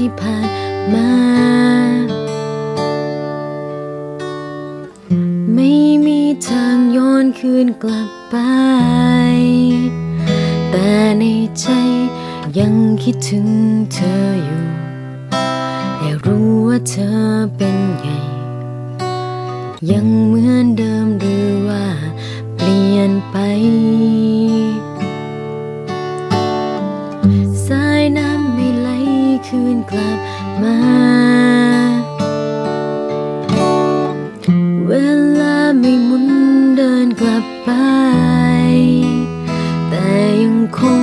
ที่ผ่านมา ไม่มีทางย้อนคืนกลับไป แต่ในใจยังคิดถึงเธออยู่และรู้ว่าเธอเป็นไง ยังเหมือนเดิม มา เวลาไม่หมุนเดินกลับไป แต่ยังคง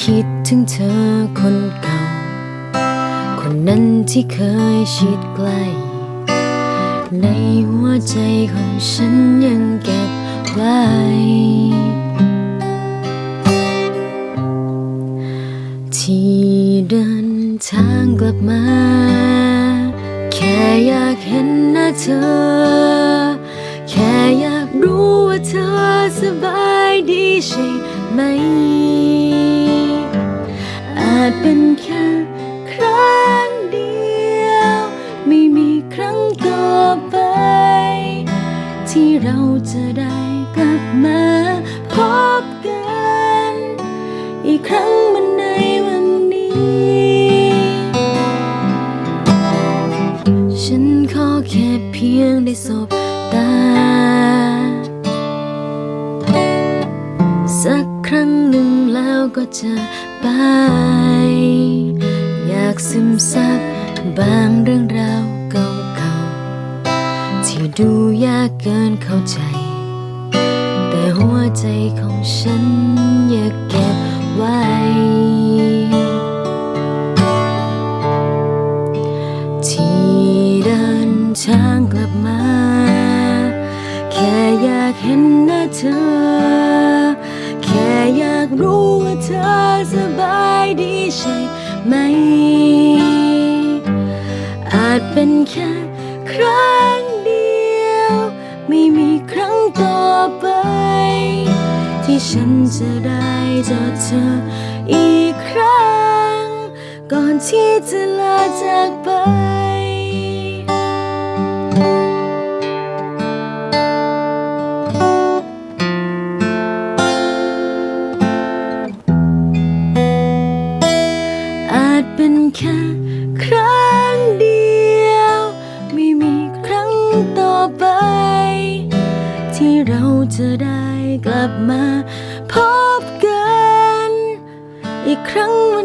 คิดถึงเธอคนเก่า คนนั้นที่เคยชิดใกล้ ในหัวใจของฉันยังเก็บไว้ที่เดิน ทางกลับมา แค่อยากเห็นหน้าเธอ แค่อยากรู้ว่าเธอสบายดีใช่ไหม อาจเป็นแค่ครั้งเดียว ไม่มีครั้งต่อไป ที่เราจะได้กลับมาพบกัน อีกครั้ง บตา สักครั้งหนึ่งแล้วก็จะไป อยากซึมซับบางเรื่องราวเก่าๆ ที่ดูยากเกินเข้าใจ แต่หัวใจของฉันอยากเก็บไว้ เห็นหน้าเธอ แค่อยากรู้ว่าเธอสบายดีใช่ไหม อาจเป็นแค่ครั้งเดียว ไม่มีครั้งต่อไป ที่ฉันจะได้เจอเธออีกครั้ง ก่อนที่จะลาจากไป แค่ครั้งเดียว ไม่มีครั้งต่อไป ที่เราจะได้กลับมาพบกัน อีกครั้งวั